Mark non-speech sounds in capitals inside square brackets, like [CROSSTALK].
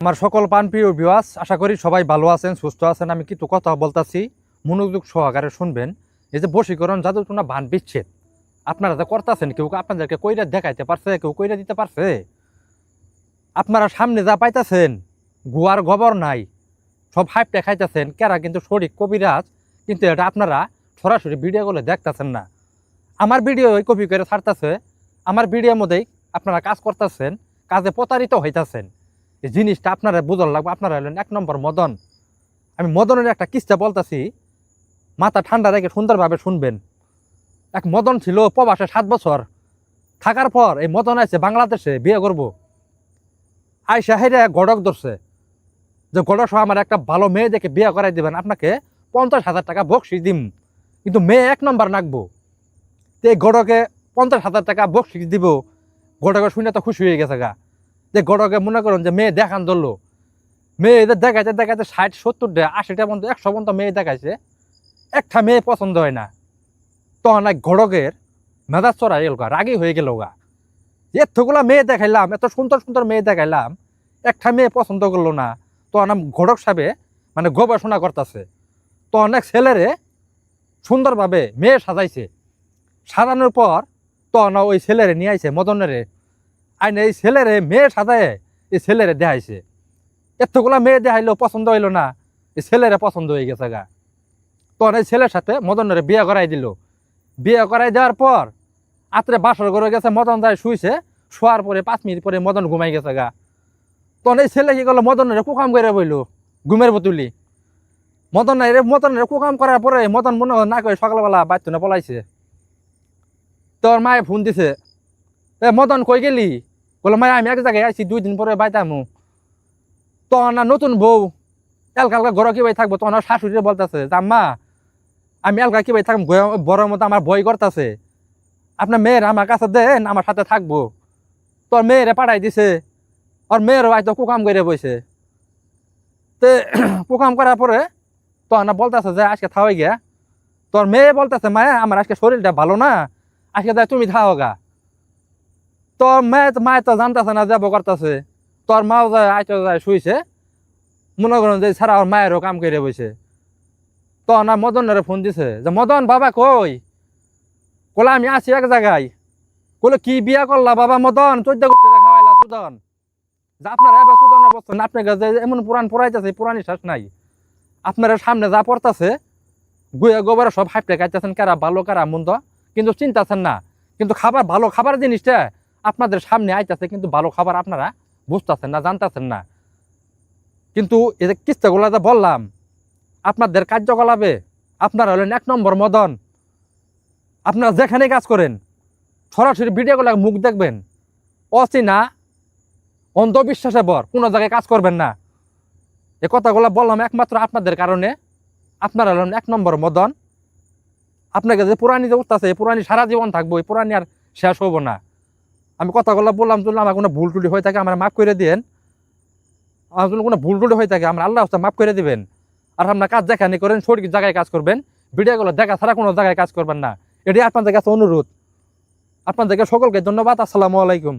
আমার সকল পানপ্রিয় বিওয়াস আশা করি সবাই ভালো আছেন, সুস্থ আছেন। আমি কিন্তু কথা বলতাছি, মনোযোগ সহকারে শুনবেন। এই যে বশীকরণ জাদু টুনা ভান বিচ্ছেদ। আপনারা যে করতেছেন, কেউ আপনাদেরকে কইরা দেখাইতে পারছে, কেউ কইরা দিতে পারছে? আপনারা সামনে যা পাইতেছেন গুয়ার গোবর নাই, সব হাইপটা খাইতেছেন, কেরা কিন্তু সঠিক কবিরাজ, কিন্তু এটা আপনারা সরাসরি ভিডিও গুলো দেখতেছেন না। আমার ভিডিও কপি করে ছাড়তেছে, আমার ভিডিওর মধ্যেই আপনারা কাজ করতেছেন, কাজে প্রতারিত হইতাছেন। এই জিনিসটা আপনারা বুঝল লাগবে, আপনারা হলেন এক নম্বর মদন। আমি মদনের একটা কিস্তা বলতাছি, মাথা ঠান্ডা রেখে সুন্দরভাবে শুনবেন। এক মদন ছিল প্রবাসে সাত বছর। থাকার পর এই মদন আছে বাংলাদেশে বিয়ে করব। আইসা হেরে গড়ক ধরছে। যে গড়ক সহ আমার একটা ভালো মেয়ে দেখে বিয়ে করাই দিবেন, আপনাকে পঞ্চাশ হাজার টাকা বকশিস দিম। কিন্তু মেয়ে এক নম্বর নাকবো। তো এই গড়কে পঞ্চাশ হাজার টাকা বকশিস দিব। গড়কে শুনে তো খুশি হয়ে গেছে গা। যে গড়কে মনে করুন যে মেয়ে দেখান ধরলো। মেয়ে এদের দেখাইছে দেখাইতে ষাট সত্তরটা আশিটা পর্যন্ত, একশো পর্যন্ত মেয়ে দেখাইছে। একটা মেয়ে পছন্দ হয় না। তখন এক গড়কের মেজাজ চড়া গেল গা, রাগি হয়ে গেল গা। এতগুলা মেয়ে দেখাইলাম, এত সুন্দর সুন্দর মেয়ে দেখাইলাম, একটা মেয়ে পছন্দ করল না। তখন ঘটক সাহেবে মানে গবেষণা করতেছে। তো অনেক ছেলেরে সুন্দরভাবে মেয়ে সাজাইছে। সাজানোর পর তখন ওই ছেলেরে নিয়ে আইছে, মদনেরে। আইনে এই ছেলেরে, মেয়ে সাজায় এই ছেলেরে দেখাইছে। এতগুলা মেয়ে দেখাইলো পছন্দ হইল না, এই ছেলেরে পছন্দ হয়ে গেছে গা। তখন এই ছেলের সাথে মদনের বিয়ে করাই দিল। বিয়ে করাই দেওয়ার পর আত্রে বাসর করে গেছে, মদন যায় শুইছে, শোয়ার পরে পাঁচ মিনিট পরে মদন ঘুমাই গেছে গা। তখন এই ছেলে কি করল, মদনের কুকাম করে বইলো, ঘুমের বোতলি। মদন নাই রে মদনের কুকাম করার পরে মদন মনে না করে সকালবেলা বাচ্চা না পলাইছে। তোর মায়ে ফোন দিছে এ মদন কই গেলি। বলে মায়, আমি এক জায়গায় আইছি, দুই দিন পরে বাইতামু তখন না নতুন বউ এলকালকা ঘর কি বাই থাকব, তখন আর শাশুড়ি বলতেছে জাম্মা আমি এলকা কি বাই থাকব বড় মতো আমার ভয় করতেছে আপনার মেয়ের আমার কাছে দেন আমার সাথে থাকব। তোর মেয়েরে পাঠাই দিছে। আর মেয়েরও হয়তো কুকাম করে বইছে তে, [CLEARS THROAT] কুকাম করার পরে তখন না বলতেছে যে, আজকে থাওয়াই গিয়া। তোর মেয়ে বলতেছে, মায়া আমার আজকে শরীরটা ভালো না, আজকে তুমি থাও গা। তোর মেয়ে মায়ে তো জানতেছে না যাব করতেছে। তোর মাও যায় আইতো যায় শুইছে, মনে করুন যে সারা ওর মায়েরও কাম করে বইছে। তো না মদনের ফোন দিছে যে, মদন, বাবা কই? কলে আমি আছি এক জায়গায়। কলে কি বিয়া করলা বাবা মদন? চোদ্দ খাওয়াইলা সুদন। যে, আপনারা এবার সুদন বসছেন আপনার কাছে এমন পুরান পড়াইতেছে পুরানি শ্বাস নাই। আপনারা সামনে যা পড়তেছে, গুয়া গোবরে সব হাইপটে খাইতেছেন কারা ভালো, কারা মন্দ। কিন্তু চিন্তাছেন না। কিন্তু খাবার ভালো খাবার জিনিসটা আপনাদের সামনে আইতেছে, কিন্তু ভালো খাবার আপনারা বুঝতেছেন না, জানতেছেন না। কিন্তু এই যে কিস্তাগুলো যে বললাম, আপনাদের কার্যকলাপে আপনারা হলেন এক নম্বর মদন। আপনারা যেখানে কাজ করেন, সরাসরি ভিডিওগুলো মুখ দেখবেন। অচেনা, অন্ধবিশ্বাসে বর কোনো জায়গায় কাজ করবেন না। এ কথাগুলো বললাম একমাত্র আপনাদের কারণে। আপনারা হলেন এক নম্বর মদন। আপনাকে যে পুরানি যে উঠতেছে পুরানি সারা জীবন থাকব, এই পুরানি আর শেষ হব না। আমি কথাগুলো বললাম তুললাম আমার কোনো ভুল টুলি হয়ে থাকে, আমার মাফ করে দিন আমার জন্য কোনো ভুল টুলি হয়ে থাকে, আমার আল্লাহ মাফ করে দিবেন। আর আপনার কাজ দেখা নি করেন, সঠিক জায়গায় কাজ করবেন। ভিডিওগুলো দেখা ছাড়া কোনো জায়গায় কাজ করবেন না। এটাই আপনাদের কাছে অনুরোধ। আপনাদেরকে সকলকে ধন্যবাদ। আসসালামু আলাইকুম।